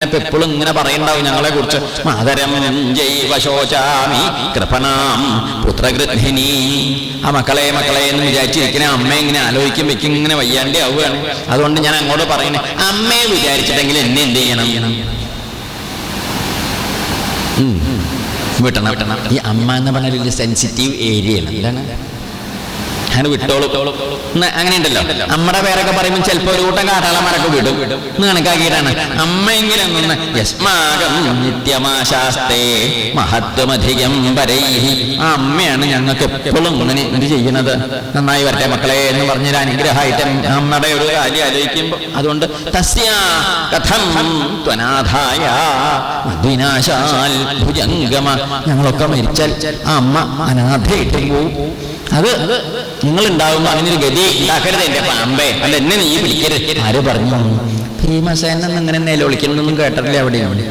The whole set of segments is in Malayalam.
എപ്പോഴും ഇങ്ങനെ പറയണ്ടാവും ഞങ്ങളെ കുറിച്ച് മാതരം ജൈവ ശോചാമി കൃപണാം പുത്രഗൃഹിണി ആ മക്കളെ മക്കളെ എന്ന് വിചാരിച്ചിരിക്കുന്ന അമ്മ ഇങ്ങനെ ആലോചിക്കും വെക്കും ഇങ്ങനെ വയ്യാണ്ടി ആവുകയാണ് അതുകൊണ്ട് ഞാൻ അങ്ങോട്ട് പറയുന്നത് അമ്മയെ വിചാരിച്ചിട്ടെങ്കിൽ എന്നെ എന്ത് ചെയ്യണം. വിട്ടണം വിട്ടണം ഈ അമ്മ എന്ന് പറഞ്ഞാൽ ഒരു സെൻസിറ്റീവ് ഏരിയയാണ് എന്താണ് അങ്ങനെ വിട്ടോളും. എന്ന് അങ്ങനെ ഉണ്ടല്ലോ നമ്മുടെ പേരൊക്കെ പറയുമ്പോൾ ചിലപ്പോൾ ഒരു കൂട്ടം കാട്ടാളന്മാരൊക്കെ വിടും. എന്ന് കണക്കാക്കിയിട്ടാണ്. അമ്മയെങ്കിലും യസ്മാകം നിത്യമാശാസ്തേ മഹത്വമധികം പരൈഹി ആ അമ്മയാണ് ഞങ്ങൾക്ക് എപ്പോഴും ഇങ്ങനെ ഇത് ചെയ്യുന്നത് നന്നായി വരട്ടെ മക്കളെ എന്ന് പറഞ്ഞൊരു അനുഗ്രഹമായിട്ട് അമ്മയുടെ ഒരു കാര്യം ആലോചിക്കുമ്പോൾ അതുകൊണ്ട് തസ്യ കഥം ത്വനാഥായ വിനാശാൽ ഭുജംഗമ. ഞങ്ങളൊക്കെ മരിച്ചാൽ ആ അമ്മ അനാഥയായിട്ട് പോവും. അത് നിങ്ങൾ ഉണ്ടാവുമ്പോ അങ്ങനെ ഒരു ഗതി ഉണ്ടാക്കരുത് എന്റെ പാമ്പേ. അല്ല എന്നെ നീ വിളിക്കരുത് ആര് പറഞ്ഞു? ഭീമസേന നേരെ നിലവിളിക്കണമെന്നൊന്നും കേട്ടിട്ടില്ല അവിടെ അവിടെ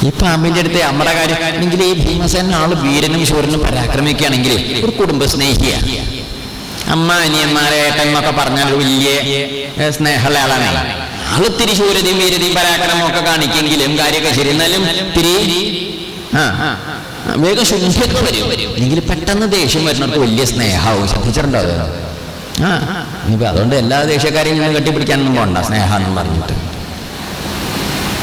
ഈ പാമ്പിന്റെ അടുത്ത് നമ്മുടെ കാര്യം ഈ ഭീമസേന ആൾ വീരനും ശൂരനും പരാക്രമിക്കുകയാണെങ്കിൽ ഒരു കുടുംബ സ്നേഹിയാണ് അമ്മ അനിയന്മാരെ ഏട്ടന്നൊക്കെ പറഞ്ഞാൽ വലിയ സ്നേഹമുള്ള ആളാണ്. ആൾ ഇത്തിരി ശൂരതയും വീരതയും പരാക്രമമൊക്കെ കാണിക്കെങ്കിലും കാര്യമൊക്കെ ശരി. എന്നാലും ആ ആ, വേഗം ശുദ്ധിയൊക്കെ വരും. എങ്കിൽ പെട്ടെന്ന് ദേഷ്യം വരുന്നവർക്ക് വലിയ സ്നേഹമാവും. ശ്രദ്ധിച്ചിട്ടുണ്ടോ അത്? ആ. ഇനിയിപ്പോൾ അതുകൊണ്ട് എല്ലാ ദേഷ്യക്കാരെയും ഇങ്ങനെ കെട്ടിപ്പിടിക്കാനൊന്നും പോണ്ട. സ്നേഹാന്നും പറഞ്ഞിട്ട്.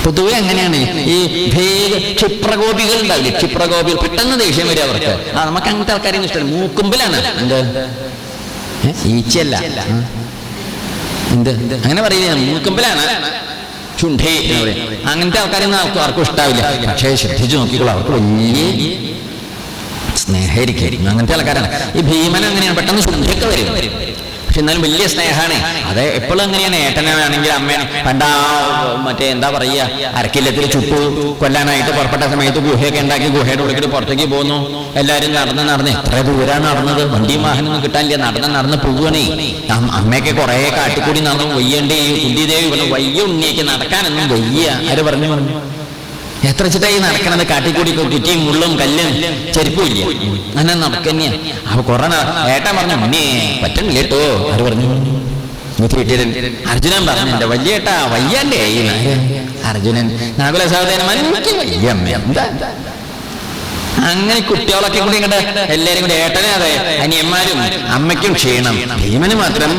പൊതുവെ അങ്ങനെയാണ്. ഈ ഭേദ ക്ഷിപ്രകോപികൾ ഉണ്ടാവില്ലേ? ക്ഷിപ്രകോപികൾ. പെട്ടെന്ന് ദേഷ്യം വരും അവർക്ക്. ആ നമുക്ക് അങ്ങനത്തെ ആൾക്കാരെയും ഇഷ്ടമല്ല മൂക്കുമ്പിലാണ്. എന്ത്? ഈച്ചയല്ല. എന്ത്? അങ്ങനെ പറയുന്നത് മൂക്കുമ്പിലാണ്. ചുണ്ടേ. അങ്ങനത്തെ ആൾക്കാരൊന്നും ആർക്കും ആർക്കും ഇഷ്ടാവില്ല. പക്ഷേ ശ്രദ്ധിച്ചു നോക്കിക്കോളൂ. അവർക്ക് വലിയ സ്നേഹമായിരിക്കും. അങ്ങനത്തെ ആൾക്കാരാണ്. ഈ ഭീമൻ അങ്ങനെയാണ് പെട്ടെന്ന് പക്ഷെ എന്നാലും വലിയ സ്നേഹമാണ് അതെ എപ്പോഴും അങ്ങനെയാണ്. ഏട്ടനാണെങ്കിൽ അമ്മയാണ്. പണ്ടാ മറ്റേ എന്താ പറയുക അരക്കില്ലത്തിൽ ചുട്ടു കൊല്ലാനായിട്ട് പുറപ്പെട്ട സമയത്ത് ഗുഹയൊക്കെ ഉണ്ടാക്കി ഗുഹയുടെ ഉള്ളിൽ പുറത്തേക്ക് പോകുന്നു എല്ലാവരും നടന്ന് നടന്ന് എത്ര ദൂരാണ് നടന്നത്. വണ്ടിയും വാഹനമൊന്നും കിട്ടാനില്ല. നടന്ന് നടന്ന് പോവുകയാണേ. അമ്മയൊക്കെ കുറെ കാട്ടിക്കൂടി നടന്നു. വയ്യണ്ടേ? കുന്തിദേവി വയ്യ ഉണ്ണിയൊക്കെ നടക്കാനൊന്നും വയ്യ. ആര് പറഞ്ഞു പറഞ്ഞു? എത്ര ചിട്ടായി നടക്കണത്? കാട്ടിക്കൂടി കുറ്റിയും മുള്ളും കല്ലും ചെരുപ്പും ഇല്ല. അങ്ങനെ നടക്കന്നെയാ അപ്പൊ കൊറോണ ഏട്ടൻ പറഞ്ഞു മുന്നേ പറ്റണില്ല കേട്ടോ. ആര് പറഞ്ഞു? അർജുനൻ പറഞ്ഞു എന്റെ വലിയ ഏട്ടാ വയ്യണ്ടേ ഈ നായ?" അർജുനൻ. നാകുല സഹോദരൻ അങ്ങനെ കുട്ടികളൊക്കെ കൂടി ഇങ്ങോട്ട് എല്ലാരും കൂടി ഏട്ടനെ അതെ അനിയന്മാരും അമ്മയ്ക്കും ക്ഷീണം. ഭീമന് മാത്രം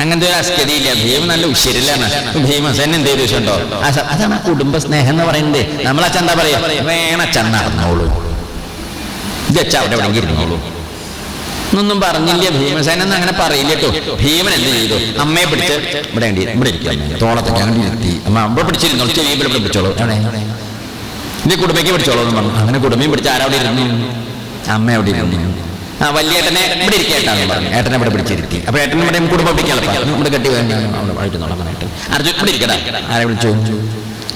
അങ്ങനത്തെ ഒരു അസ്കതിയില്ല ഭീമ നല്ല ഉശരിലാണ്. ഭീമസേന എന്ത് വെച്ചിട്ടുണ്ടോ അതാണ് കുടുംബ സ്നേഹം എന്ന് പറയുന്നത്. നമ്മളച്ഛൻ എന്താ പറയാ? വേണച്ചൻ നടന്നോളൂ. ഇതച്ച അവിടെ എവിടെയെങ്കിലും ഇരുന്നോളൂ. പറഞ്ഞില്ല. ഭീമസേന എന്ന് അങ്ങനെ പറയില്ല കേട്ടോ. ഭീമൻ എന്ത് ചെയ്തു? അമ്മയെ പിടിച്ച് ഇവിടെ ഇവിടെ ഇരിക്കാം തോളത്തെ ഞാൻ ഇരുത്തി. അമ്മ അമ്മ പിടിച്ചിരുന്നോളൂ ചെവി ഇവിടെ പിടിച്ചോളൂ. എവിടെ കുടുംബയ്ക്ക് പിടിച്ചോളൂ എന്ന് പറഞ്ഞു. അങ്ങനെ കുടുംബയും പിടിച്ച് ആരവിടെ ഇരുന്നു? അമ്മ അവിടെ ഇരുന്നു. ആ വലിയേട്ടനെ ഇവിടെ ഇരിക്കേട്ടാന്ന് പറഞ്ഞു. ഏട്ടനെ ഇവിടെ പിടിച്ചിരുത്തി. അപ്പൊ ഏട്ടൻ ഇവിടെ കുടുംബം പിടിക്കാനുള്ള ഇവിടെ കെട്ടി വേണ്ടിട്ട് അവിടെ ഏട്ടൻ അർജുൻ ഇവിടെ ഇരിക്കടാ. ആരെ വിളിച്ചു?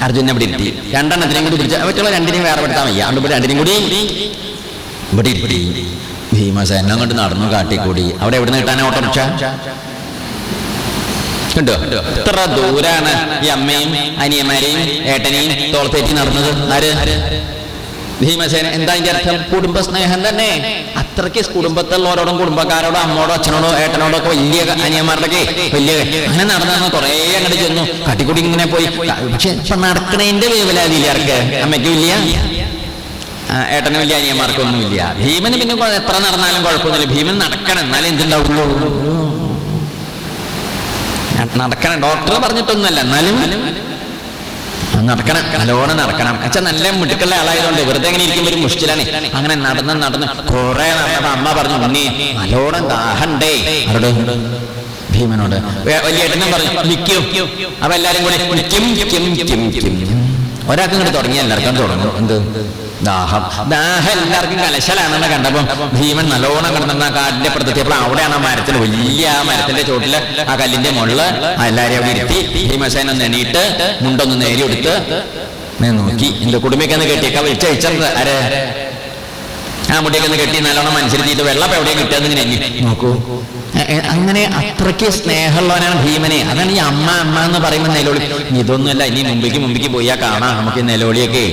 അർജുനെ ഇവിടെ ഇരുത്തി. രണ്ടെണ്ണത്തിനെയും കൂടി പിടിച്ച അവറ്റുള്ള രണ്ടിനെയും വേറെ പെടുത്താൻ വയ്യ അതുകൊണ്ട് ഇവിടെ രണ്ടിനും കൂടി ഇവിടെ ഇരുത്തി. ഭീമസേന കൊണ്ട് നടന്നു കാട്ടിക്കൂടി. അവിടെ എവിടെ നിന്ന് കിട്ടാൻ ഓട്ടോറിക്ഷ? കണ്ടോ? എത്ര ദൂരാണ് ഈ അമ്മയും അനിയന്മാരെയും ഏട്ടനെയും തോളത്തേറ്റി നടന്നത്. ആര്? ഭീമസേന എന്താ അതിന്റെ അർത്ഥം? കുടുംബ സ്നേഹം തന്നെ. അത്രയ്ക്ക് കുടുംബത്തിലുള്ളവരോടും കുടുംബക്കാരോടും അമ്മോടോ അച്ഛനോടോ ഏട്ടനോടോ ഒക്കെ വലിയ അനിയന്മാരുടെ വലിയ അങ്ങനെ നടന്നു കുറെ അങ്ങോട്ട് ചെന്നു. കട്ടിക്കുടി ഇങ്ങനെ പോയി. പക്ഷെ ഇപ്പൊ നടക്കണേന്റെ വേവലാതിയില്ല ആർക്ക് അമ്മയ്ക്ക് വലിയ ഏട്ടന് വലിയ അനിയന്മാർക്കൊന്നുമില്ല. ഭീമന് പിന്നെ എത്ര നടന്നാലും കുഴപ്പമൊന്നുമില്ല. ഭീമൻ നടക്കണം. എന്നാലും എന്തുണ്ടാവുള്ളൂ. നടക്കണം. ഡോക്ടർ പറഞ്ഞിട്ടൊന്നുമല്ല. എന്നാലും നടക്കണം. നല്ലോണം നടക്കണം. അച്ഛൻ നല്ല മിടുക്കുള്ള ആളായതുകൊണ്ട് വെറുതെ ഇങ്ങനെ ഇരിക്കുമ്പോൾ ഒരു മുഷ്കിലാണ്. അങ്ങനെ നടന്ന് നടന്ന് കുറെ നടന്നപ്പോ അമ്മ പറഞ്ഞു ഉണ്ണി നല്ലോണം ദാഹണ്ടേ ആരോട്? ഭീമനോട്. വലിയ പറഞ്ഞു നിൽക്കും അപ്പൊ എല്ലാരും കൂടി കിം കിം കിം കിം ഒരാൾക്കും കൂടി തുടങ്ങി നടക്കാൻ തുടങ്ങും. എന്ത്? ദാഹം. ദാഹം എല്ലാവർക്കും കലശലാണെന്ന് കണ്ടപ്പോൾ ഭീമൻ നല്ലോണം കിടന്ന ആ കാടിന്റെ അവിടെയാണ് ആ മരത്തിൽ വലിയ ആ മരത്തിന്റെ ചോട്ടിൽ ആ കല്ലിന്റെ മുകളിൽ ആ എല്ലാരെയും അവിടെ ഇരുത്തി ഭീമസേന നെണീട്ട് മുണ്ടൊന്ന് നേരി എടുത്ത് നോക്കി. എന്റെ കുടുംബിക്കെന്ന് കെട്ടിയൊക്കെ. അയച്ചത് അരെ ആ മുടിയൊക്കെ കെട്ടി നല്ലോണം മനസ്സിലെത്തിയിട്ട് വെള്ളം എവിടെയും കിട്ടിയെന്ന് ഇങ്ങനെ നോക്കൂ. അങ്ങനെ അത്രയ്ക്ക് സ്നേഹമുള്ളവനാണ് ഭീമനെ. അതാണ് ഈ അമ്മ അമ്മ എന്ന് പറയുമ്പോൾ നിലവിളി. ഇതൊന്നുമല്ല ഇനി മുമ്പിക്ക് മുമ്പിക്ക് പോയാൽ കാണാം. നമുക്ക് നിലവിളിയൊക്കെ.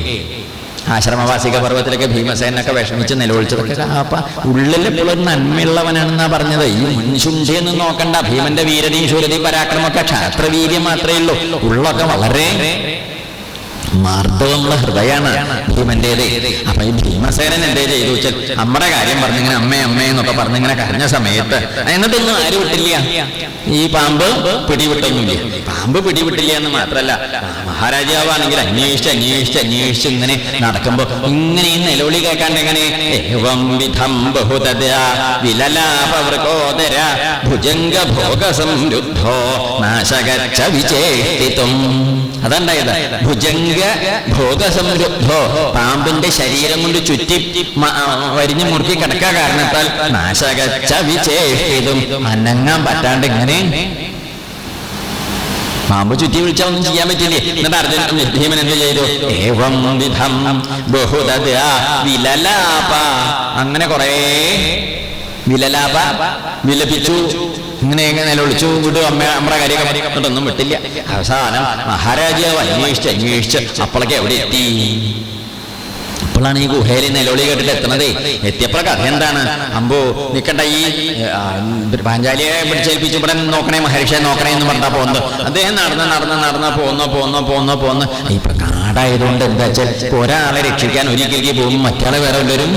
ആശ്രമവാസിക പർവത്തിലൊക്കെ ഭീമസേനൊക്കെ വിഷമിച്ച് നിലവിളിച്ചതൊക്കെ അപ്പൊ ഉള്ളിൽ ഇപ്പോഴൊരു നന്മയുള്ളവനാണെന്നാ പറഞ്ഞത്. ഈ മുൻശുണ്ടിയൊന്നും നോക്കണ്ട ഭീമന്റെ വീരതയും ശൂരതയും പരാക്രമൊക്കെ ക്ഷാത്രവീര്യം മാത്രമേ ഉള്ളൂ. ഉള്ളൊക്കെ വളരെ മാർദ്ദവമുള്ള ഹൃദയാണ് ഭീമന്റേത്. അപ്പൊ ഈ ഭീമസേനൻ എന്തേ ചെയ്തു? വെച്ചാൽ നമ്മുടെ കാര്യം പറഞ്ഞിങ്ങനെ അമ്മേ അമ്മേ എന്നൊക്കെ പറഞ്ഞിങ്ങനെ കരഞ്ഞ സമയത്ത് എന്നിട്ടൊന്നും ആര് വിട്ടില്ല? ഈ പാമ്പ് പിടിവിട്ടൊന്നുമില്ല. പാമ്പ് പിടിവിട്ടില്ല എന്ന് മാത്രല്ല. മഹാരാജാവാണെങ്കിൽ അന്വേഷിച്ച് അന്വേഷിച്ച് അന്വേഷിച്ച് ഇങ്ങനെ നടക്കുമ്പോ ഇങ്ങനെ ഈ നിലവിളി കേൾക്കാണ്ട് എങ്ങനെ? ഏവം വിധം ബഹുതര വിലലാപവൃകോദര ഭുജംഗ ഭോഗ സംരുദ്ധോ നാശകച്ച വിചേഷ്ടിത്വം അതുണ്ടായത് ഭുജംഗ ഭോഗസംരുദ്ധോ പാമ്പിന്റെ ശരീരം കൊണ്ട് ചുറ്റി വരിഞ്ഞു മുറുക്കി കിടക്കുക കാരണത്താൽ നാശകച്ച വിചേഷ്ടിതും അനങ്ങാൻ പറ്റാണ്ട് ഇങ്ങനെ പാമ്പ് ചുറ്റി വിളിച്ചാൽ ഒന്നും ചെയ്യാൻ പറ്റില്ലേ? എന്നിട്ട് അർജുന ഭീമൻ എന്ത് ചെയ്തു? ഏവം വിധം വിലലാപ. അങ്ങനെ കൊറേ വിലലാപ വിലപിച്ചു. ഇങ്ങനെയൊക്കെ നിലവിളിച്ചു. വിട്ടു അമ്മ നമ്മുടെ കാര്യമൊക്കെ കാര്യങ്ങളൊന്നും വിട്ടില്ല. അവസാനം മഹാരാജാവ് അന്വേഷിച്ച് അന്വേഷിച്ച് അപ്പോഴൊക്കെ എവിടെ എത്തി? അപ്പോഴാണ് ഈ ഗുഹയിൽ നിലവിളി കേട്ടിട്ട് എത്തണതേ എത്തിയപ്പോൾ കഥ എന്താണ്? അമ്പോ നിക്കണ്ട ഈ പാഞ്ചാലിയെ പിടിച്ചേൽപ്പിച്ച് ഇവിടെ നോക്കണേ മഹർഷിയെ നോക്കണേ എന്ന് പറഞ്ഞാൽ പോകുന്നത്. അദ്ദേഹം നടന്ന് നടന്ന് നടന്ന് പോന്നോ പോന്നോ പോന്നോ പോന്നോ. ഇപ്പൊ കാടായതുകൊണ്ട് എന്താ വെച്ചാൽ ഒരാളെ രക്ഷിക്കാൻ ഒരിക്കലേക്ക് പോകും മറ്റാളെ വേറെ വല്ലവരും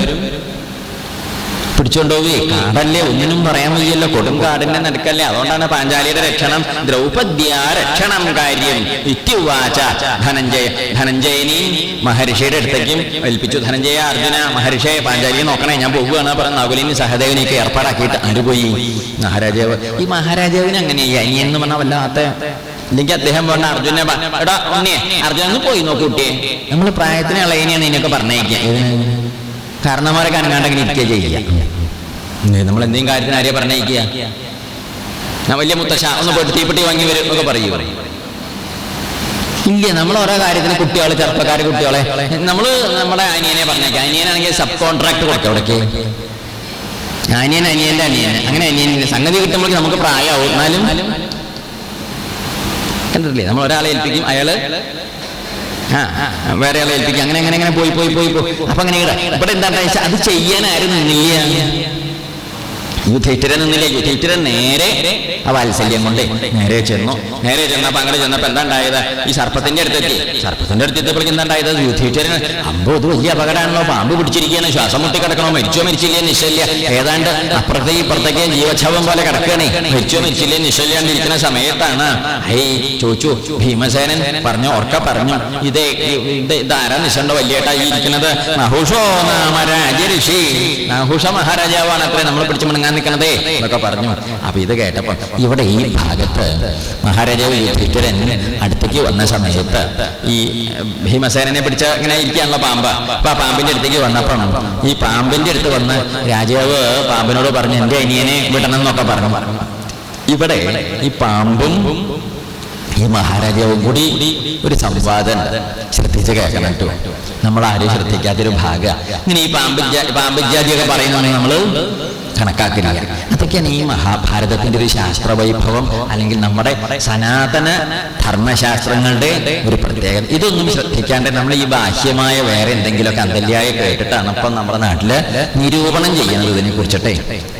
പിടിച്ചോണ്ടോവേ കാടല്ലേ ഒന്നിനും പറയാൻ വയ്യല്ലോ. കൊടും കാടിന്റെ നടുക്കല്ലേ അതുകൊണ്ടാണ് പാഞ്ചാലിയുടെ രക്ഷണം. ദ്രൗപദ്യ രക്ഷണം കാര്യം. ഇത്യുവാച. ധനഞ്ജയ ധനഞ്ജയനെയും മഹർഷിയുടെ അടുത്തേക്കും ഏൽപ്പിച്ചു. ധനഞ്ജയ അർജുന മഹർഷിയെ പാഞ്ചാലിയെ നോക്കണേ. ഞാൻ പോവുകയാണ് പറഞ്ഞ നകുലിനി സഹദേവനെയൊക്കെ ഏർപ്പാടാക്കിയിട്ട് അനുപോയി മഹാരാജാവ് ഈ മഹാരാജാവിന് അങ്ങനെ അനിയൻ എന്ന് പറഞ്ഞാൽ വല്ലാത്ത ഇല്ലെങ്കിൽ അദ്ദേഹം പറഞ്ഞ അർജുനെ എടാ അർജുന ഒന്ന് പോയി നോക്കൂ കുട്ടിയെ. നമ്മൾ പ്രായത്തിന് ഇളയനെയാണ് ഇതിനൊക്കെ പറഞ്ഞേക്കാം. കാരണന്മാരെ കനങ്ങാണ്ടെങ്ങനെ ഇരിക്കുക ചെയ്യുക നമ്മൾ എന്തെങ്കിലും കാര്യത്തിന് ആരെയും പറഞ്ഞേക്കുക ഞാൻ വലിയ മുത്തശ്ശ ഒന്ന് പോയിട്ട് തീപ്പെട്ടി വാങ്ങി വരും എന്നൊക്കെ പറയൂ. ഇല്ല നമ്മൾ ഓരോ കാര്യത്തിന് കുട്ടികളെ ചെറുപ്പക്കാർ കുട്ടികളെ നമ്മൾ നമ്മുടെ അനിയനെ പറഞ്ഞേക്കാം. അനിയനാണെങ്കിൽ സബ് കോൺട്രാക്ട് കൊടുക്കാം അവിടേക്ക്. അനിയൻ അനിയന്റെ അനിയൻ. അങ്ങനെ അനിയൻ സംഗതി കിട്ടുമ്പോൾ നമുക്ക് പ്രായമാവും. എന്നാലും കണ്ടിട്ടില്ലേ? നമ്മൾ ഒരാളെ ഏൽപ്പിക്കും അയാൾ ആ വേറെ ആളെ ഏൽപ്പിക്കും. അങ്ങനെ അങ്ങനെ അങ്ങനെ പോയി പോയി പോയി പോയി. അപ്പൊ അങ്ങനെ ഇവിടെ എന്താ അത് നിന്നില്ല. യുധിഷ്ഠിരൻ എന്നില്ല യുധിഷ്ഠിരൻ നേരെ ആ വാത്സല്യം കൊണ്ട് നേരെ ചെന്നു. നേരെ ചെന്നപ്പോ അങ്ങനെ ചെന്നപ്പോ എന്താ ഉണ്ടായത്? ഈ സർപ്പത്തിന്റെ അടുത്തെത്തി. സർപ്പത്തിന്റെ അടുത്ത് എത്തിയപ്പോഴേക്കും എന്താ ഉണ്ടായത്? യുധിഷ്ഠിരൻ അമ്പോ ഇത് വലിയ അപകടമാണല്ലോ. പാമ്പ് പിടിച്ചിരിക്കുകയാണ്. ശ്വാസം മുട്ടി കിടക്കണോ? മരിച്ചോ മരിച്ചില്ലേ? നിശ്ചല്യ. ഏതാണ്ട് അപ്പുറത്തേക്ക് ഇപ്പുറത്തേക്ക് ജീവക്ഷാപം പോലെ കിടക്കണേ മരിച്ചോ മരിച്ചില്ലേ? നിശ്ചല്യാണ്ട് ഇരിക്കുന്ന സമയത്താണ്. ഹൈ ചോച്ചു ഭീമസേനൻ പറഞ്ഞു ഓർക്ക പറഞ്ഞു. ഇതേ ഇത് ഇതാരാ നിശണ്ട വലിയേട്ടാ ഈ ഇരിക്കുന്നത്? നഹുഷോ നാമ രാജഋഷി നഹുഷ മഹാരാജാവാണ് അത്രേ. നമ്മൾ പിടിച്ചു മിണങ്ങാൻ നിൽക്കണതേ എന്നൊക്കെ പറഞ്ഞു. അപ്പൊ ഇത് കേട്ടപ്പോ ഇവിടെ ഈ ഭാഗത്ത് മഹാരാജാവ് യുധിഷ്ഠിരൻ അടുത്തേക്ക് വന്ന സമയത്ത് ഈ ഭീമസേനനെ പിടിച്ച ഇങ്ങനെ ഇരിക്കാനുള്ള പാമ്പ്. അപ്പൊ ആ പാമ്പിന്റെ അടുത്തേക്ക് വന്നപ്പം ഈ പാമ്പിന്റെ അടുത്ത് വന്ന് രാജാവ് പാമ്പിനോട് പറഞ്ഞു എന്റെ അനിയനെ വിടണം എന്നൊക്കെ പറഞ്ഞു. ഇവിടെ ഈ പാമ്പും ഈ മഹാരാജാവും കൂടി ഒരു സംവാദം ശ്രദ്ധിച്ച് കേൾക്കണം കേട്ടോ. നമ്മൾ ആരും ശ്രദ്ധിക്കാത്തൊരു ഭാഗ. ഇങ്ങനെ ഈ പാമ്പ് പാമ്പജാതിയൊക്കെ പറയുന്നതാണെങ്കിൽ നമ്മൾ കണക്കാക്കില്ല അതൊക്കെയാണ് ഈ മഹാഭാരതത്തിന്റെ ഒരു ശാസ്ത്ര വൈഭവം അല്ലെങ്കിൽ നമ്മുടെ സനാതന ധർമ്മശാസ്ത്രങ്ങളുടെ ഒരു പ്രത്യേകത. ഇതൊന്നും ശ്രദ്ധിക്കാണ്ട് നമ്മൾ ഈ ബാഹ്യമായ വേറെ എന്തെങ്കിലുമൊക്കെ അന്തല്യായ കേട്ടിട്ടാണ് ഇപ്പം നമ്മുടെ നാട്ടിൽ നിരൂപണം ചെയ്യുന്നത് ഇതിനെ കുറിച്ചിട്ടെ